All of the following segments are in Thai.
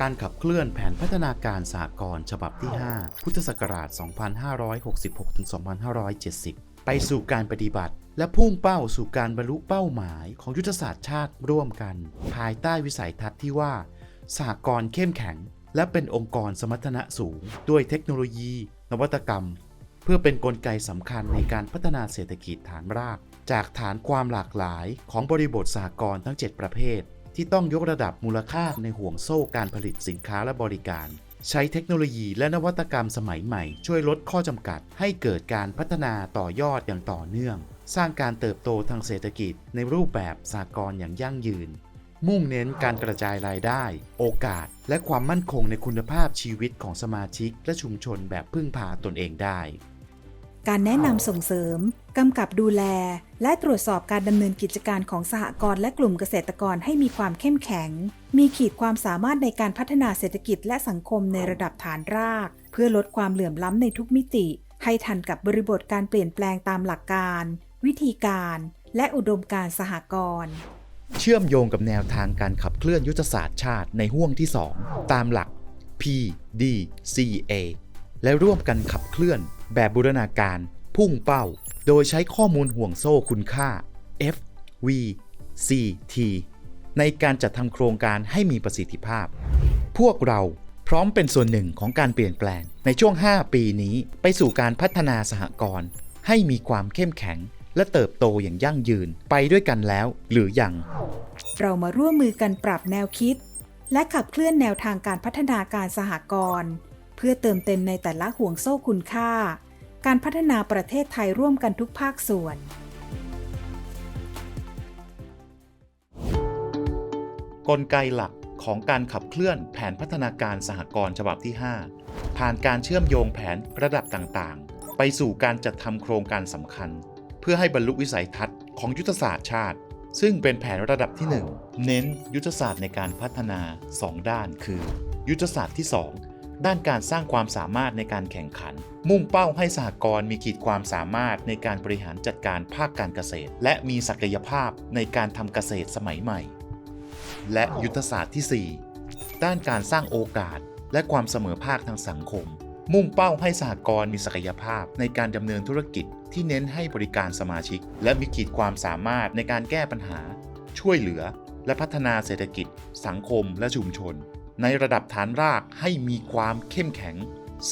การขับเคลื่อนแผนพัฒนาการสหกรณ์ฉบับที่ 5 พุทธศักราช 2566-2570 ไปสู่การปฏิบัติ และพุ่งเป้าสู่การบรรลุเป้าหมายของยุทธศาสตร์ชาติร่วมกัน ภายใต้วิสัยทัศน์ที่ว่า สหกรณ์เข้มแข็ง และเป็นองค์กรสมรรถนะสูง ด้วยเทคโนโลยี นวัตกรรม เพื่อเป็นนกลไกสำคัญในการพัฒนาเศรษฐกิจฐานราก จากฐานความหลากหลายของบริบทสหกรณ์ทั้ง 7 ประเภท ที่ต้องยกระดับมูลค่าในห่วงโซ่การผลิตสินค้าและบริการ ใช้เทคโนโลยีและนวัตกรรมสมัยใหม่ ช่วยลดข้อจำกัด ให้เกิดการพัฒนาต่อยอดอย่างต่อเนื่อง สร้างการเติบโตทางเศรษฐกิจ ในรูปแบบสหกรณ์อย่างยั่งยืน มุ่งเน้นการกระจายรายได้ โอกาส และความมั่นคงในคุณภาพชีวิตของสมาชิก และชุมชนแบบพึ่งพาตนเองได้ การแนะนำส่งเสริม กำกับดูแล และตรวจสอบการดำเนินกิจการของสหกรณ์และกลุ่มเกษตรกรให้มีความเข้มแข็ง มีขีดความสามารถในการพัฒนาเศรษฐกิจและสังคมในระดับฐานราก เพื่อลดความเหลื่อมล้ำในทุกมิติ ให้ทันกับบริบทการเปลี่ยนแปลงตามหลักการ วิธีการ และอุดมการสหกรณ์เชื่อมโยงกับแนวทางการขับเคลื่อนยุทธศาสตร์ชาติในห่วงที่ 2 ตามหลัก PDCA และร่วมกันขับเคลื่อน แบบบูรณาการ พุ่งเป้า โดยใช้ข้อมูลห่วงโซ่คุณค่า FVCT ในการจัดทำโครงการให้มีประสิทธิภาพ พวกเราพร้อมเป็นส่วนหนึ่งของการเปลี่ยนแปลง ในช่วง 5 ปีนี้ไปสู่การพัฒนาสหกรณ์ให้มีความเข้มแข็ง และเติบโตอย่างยั่งยืนไปด้วยกันแล้วหรือยัง เรามาร่วมมือกันปรับแนวคิด และขับเคลื่อนแนวทางการพัฒนาการสหกรณ์ เพื่อเติมเต็มในแต่ละห่วงโซ่คุณค่า การพัฒนาประเทศไทยร่วมกันทุกภาคส่วน กลไกหลักของการขับเคลื่อนแผนพัฒนาการสหกรณ์ฉบับที่ 5 ผ่านการเชื่อมโยงแผนระดับต่างๆ ไปสู่การจัดทำโครงการสำคัญ เพื่อให้บรรลุวิสัยทัศน์ของยุทธศาสตร์ชาติ ซึ่งเป็นแผนระดับที่ 1 เน้นยุทธศาสตร์ในการพัฒนา 2 ด้านคือ ยุทธศาสตร์ที่ 2 ด้านการสร้างความสามารถในการแข่งขัน มุ่งเป้าให้สหกรณ์มีขีดความสามารถในการบริหารจัดการภาคการเกษตร และมีศักยภาพในการทำเกษตรสมัยใหม่ และยุทธศาสตร์ที่ 4 ด้านการสร้างโอกาสและความเสมอภาคทางสังคม มุ่งเป้าให้สหกรณ์มีศักยภาพในการดำเนินธุรกิจที่เน้นให้บริการสมาชิก และมีขีดความสามารถในการแก้ปัญหา ช่วยเหลือ และพัฒนาเศรษฐกิจ สังคม และชุมชน ในระดับฐานรากให้มีความเข้มแข็ง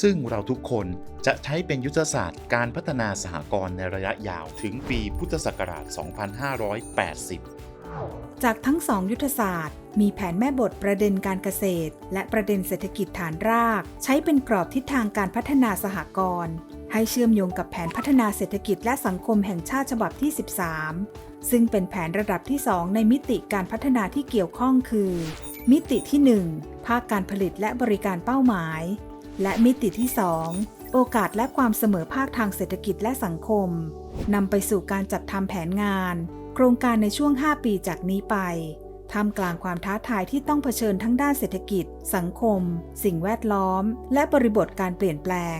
ซึ่งเราทุกคนจะใช้เป็นยุทธศาสตร์การพัฒนาสหกรณ์ในระยะยาวถึงปีพุทธศักราช 2580 จากทั้งสองยุทธศาสตร์ มีแผนแม่บทประเด็นการเกษตร และประเด็นเศรษฐกิจฐานราก ใช้เป็นกรอบทิศทางการพัฒนาสหกรณ์ให้เชื่อมโยงกับแผนพัฒนาเศรษฐกิจและสังคมแห่งชาติฉบับที่ 13 ซึ่งเป็นแผนระดับที่ 2 ในมิติการพัฒนาที่เกี่ยวข้องคือ มิติที่ 1 ภาคการผลิตและบริการเป้าหมาย และมิติที่ 2 โอกาสและความเสมอภาคทางเศรษฐกิจและสังคมนำไปสู่การจัดทำแผนงาน โครงการในช่วง 5 ปีจากนี้ไปท่ามกลางความท้าทายที่ต้องเผชิญทั้งด้านเศรษฐกิจ สังคม สิ่งแวดล้อม และบริบทการเปลี่ยนแปลง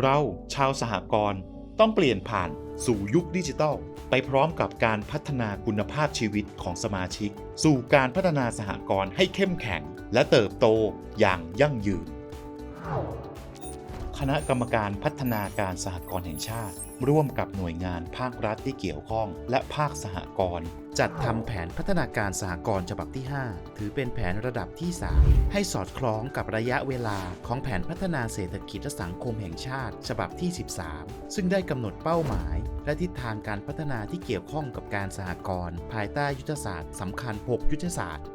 เราชาวสหกรณ์ต้องเปลี่ยนผ่านสู่ยุคดิจิทัล ไปพร้อมกับการพัฒนาคุณภาพชีวิตของสมาชิก สู่การพัฒนาสหกรณ์ให้เข้มแข็ง และเติบโตอย่างยั่งยืน คณะกรรมการพัฒนาการสหกรณ์แห่งชาติ ร่วมกับหน่วยงานภาครัฐที่เกี่ยวข้อง และภาคสหกรณ์จัดทำแผนพัฒนาการสหกรณ์ฉบับที่ 5 ถือเป็นแผนระดับที่ 3 ให้สอดคล้องกับระยะเวลาของแผนพัฒนาเศรษฐกิจและสังคมแห่งชาติ ฉบับที่ 13 ซึ่งได้กำหนดเป้าหมาย และทิศทางการพัฒนาที่เกี่ยวข้องกับการสหกรณ์ภายใต้ยุทธศาสตร์สำคัญ 6 ยุทธศาสตร์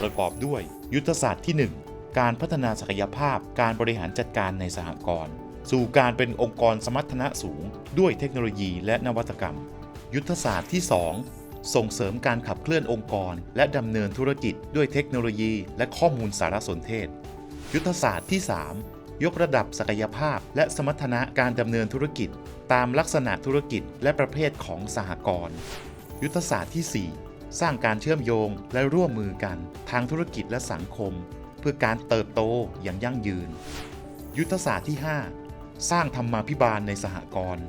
ประกอบด้วย ยุทธศาสตร์ที่ 1 การพัฒนาศักยภาพการบริหารจัดการในสหกรณ์สู่การเป็นองค์กรสมรรถนะสูง ด้วยเทคโนโลยีและนวัตกรรม ยุทธศาสตร์ที่ 2 ส่งเสริมการขับเคลื่อนองค์กร และดำเนินธุรกิจด้วยเทคโนโลยี และข้อมูลสารสนเทศ ยุทธศาสตร์ที่ 3 ยกระดับศักยภาพ และสมรรถนะการดำเนินธุรกิจ ตามลักษณะธุรกิจและประเภทของสหกรณ์ยุทธศาสตร์ที่ 4 สร้างการเชื่อมโยงและร่วมมือกัน ทางธุรกิจและสังคม พื่อการเติบโตอย่างยั่งยืน ยุทธศาสตร์ที่ 5 สร้างธรรมาภิบาลในสหกรณ์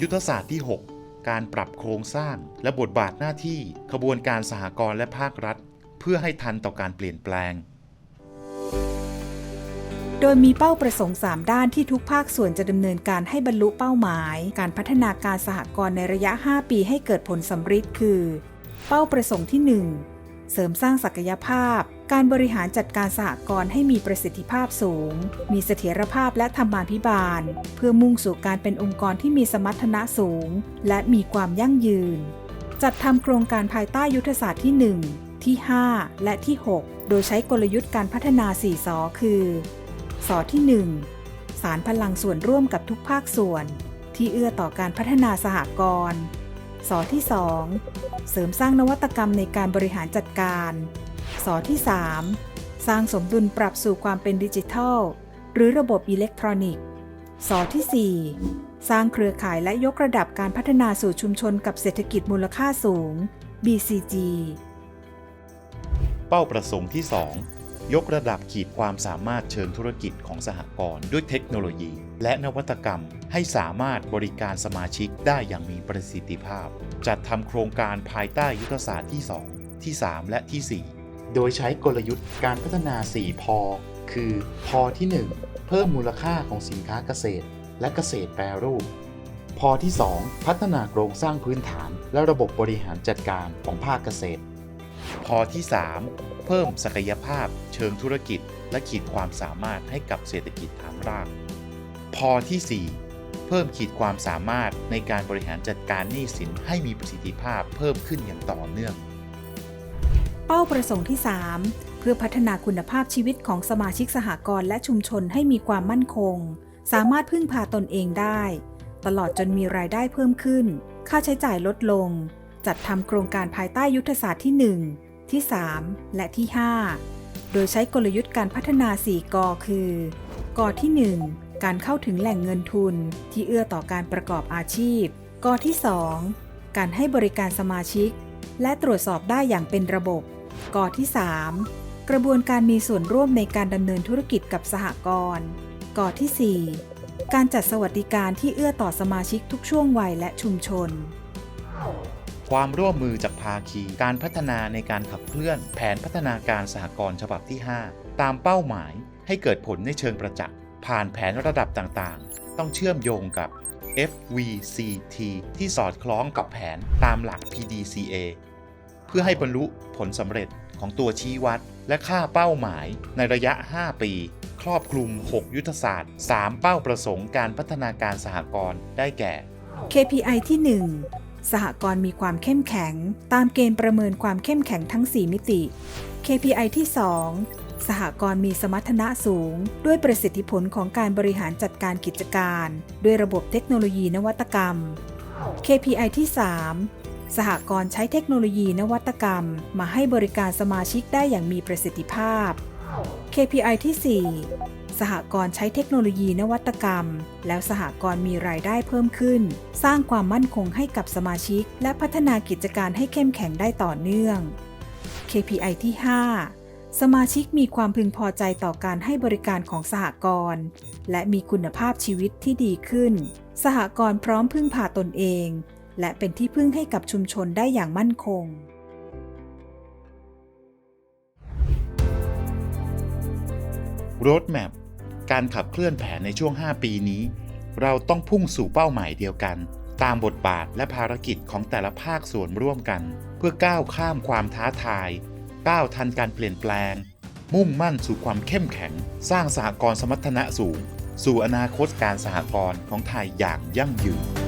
ยุทธศาสตร์ที่ 6 การปรับโครงสร้างและบทบาทหน้าที่ขบวนการสหกรณ์และภาครัฐ เพื่อให้ทันต่อการเปลี่ยนแปลง โดยมีเป้าประสงค์ 3 ด้านที่ทุกภาคส่วนจะดำเนินการให้บรรลุเป้าหมาย การพัฒนาการสหกรณ์ในระยะ 5 ปีให้เกิดผลสำฤทธิ์คือ เป้าประสงค์ที่ 1 เสริมสร้างศักยภาพ การบริหารจัดการสหกรณ์ให้มีประสิทธิภาพสูง มีเสถียรภาพและธรรมาภิบาล เพื่อมุ่งสู่การเป็นองค์กรที่มีสมรรถนะสูง และมีความยั่งยืน จัดทำโครงการภายใต้ยุทธศาสตร์ที่ 1 ที่ 5 และที่ 6 โดยใช้กลยุทธ์การพัฒนา 4 สอคือ สอที่ 1 สารพลังส่วนร่วมกับทุกภาคส่วน ที่เอื้อต่อการพัฒนาสหกรณ์สอที่ 2 เสริมสร้างนวัตกรรมในการบริหารจัดการ สอที่ 3 สร้างสมดุลปรับสู่ความเป็นดิจิทัล หรือระบบอิเล็กทรอนิกส์สอที่ 4 สร้างเครือข่ายและยกระดับการพัฒนาสู่ชุมชนกับเศรษฐกิจมูลค่าสูง BCG เป้าประสงค์ที่ 2 ยกระดับขีดความสามารถเชิงธุรกิจของสหกรณ์ด้วยเทคโนโลยี และนวัตกรรมให้สามารถบริการสมาชิกได้อย่างมีประสิทธิภาพ จัดทำโครงการภายใต้ยุทธศาสตร์ที่ 2 ที่ 3 และที่ 4 โดยใช้กลยุทธ์การพัฒนา 4 พอ คือ พอที่ 1 เพิ่มมูลค่าของสินค้าเกษตร และเกษตรแปรรูป พอที่ 2 พัฒนาโครงสร้างพื้นฐาน และระบบบริหารจัดการของภาคเกษตร พอที่ 3 เพิ่มศักยภาพ เชิงธุรกิจ และขีดความสามารถให้กับเศรษฐกิจฐานราก พอที่ 4เพิ่มขีดความสามารถในการบริหารจัดการหนี้สินให้มีประสิทธิภาพเพิ่มขึ้นอย่างต่อเนื่อง ป้าประสงค์ที่ 3 เพื่อพัฒนาคุณภาพชีวิตของสมาชิกสหกรณ์และชุมชนให้มีความมั่นคง สามารถพึ่งพาตนเองได้ ตลอดจนมีรายได้เพิ่มขึ้น ค่าใช้จ่ายลดลง จัดทำโครงการภายใต้ยุทธศาสตร์ที่ 1 ที่ 3 และที่ 5 โดยใช้กลยุทธ์การพัฒนา 4 กอคือ กอที่ 1 การเข้าถึงแหล่งเงินทุน ที่เอื้อต่อการประกอบอาชีพ กอที่ 2 การให้บริการสมาชิกและตรวจสอบได้อย่างเป็นระบบ กอที่ 3 กระบวนการมีส่วนร่วมในการดำเนินธุรกิจกับสหกรณ์กอที่ 4 การจัดสวัสดิการที่เอื้อต่อสมาชิกทุกช่วงวัยและชุมชน ความร่วมมือจากภาคี การพัฒนาในการขับเคลื่อน แผนพัฒนาการสหกรณ์ฉบับที่ 5 ตามเป้าหมายให้เกิดผลในเชิงประจักษ์ผ่านแผนระดับต่างๆ ต้องเชื่อมโยงกับ FVCT ที่สอดคล้องกับแผนตามหลัก PDCA พื่อให้บรรลุผลสำเร็จของตัวชี้วัด และค่าเป้าหมายในระยะ 5 ปี ครอบคลุม 6 ยุทธศาสตร์ 3 เป้าประสงค์การพัฒนาการสหกรณ์ได้แก่ KPI ที่ 1 สหกรณ์มีความเข้มแข็ง ตามเกณฑ์ประเมินความเข้มแข็งทั้ง 4 มิติ KPI ที่ 2 สหกรณ์มีสมรรถนะสูง ด้วยประสิทธิผลของการบริหารจัดการกิจการ ด้วยระบบเทคโนโลยีนวัตกรรม KPI ที่ 3 สหกรณ์ใช้เทคโนโลยีนวัตกรรม มาให้บริการสมาชิกได้อย่างมีประสิทธิภาพ KPI ที่ 4 สหกรณ์ใช้เทคโนโลยีนวัตกรรม แล้วสหกรณ์มีรายได้เพิ่มขึ้น สร้างความมั่นคงให้กับสมาชิก และพัฒนากิจการให้เข้มแข็งได้ต่อเนื่อง KPI ที่ 5 สมาชิกมีความพึงพอใจต่อการให้บริการของสหกรณ์และมีคุณภาพชีวิตที่ดีขึ้น สหกรณ์พร้อมพึ่งพาตนเอง และเป็นที่พึ่งให้กับชุมชนได้อย่างมั่นคง Roadmap การขับเคลื่อนแผนในช่วง 5 ปีนี้ เราต้องพุ่งสู่เป้าหมายเดียวกัน ตามบทบาทและภารกิจของแต่ละภาคส่วนร่วมกัน เพื่อก้าวข้ามความท้าทาย ก้าวทันการเปลี่ยนแปลง มุ่งมั่นสู่ความเข้มแข็ง สร้างสหกรณ์สมรรถนะสูง สู่อนาคตการสหกรณ์ของไทยอย่างยั่งยืน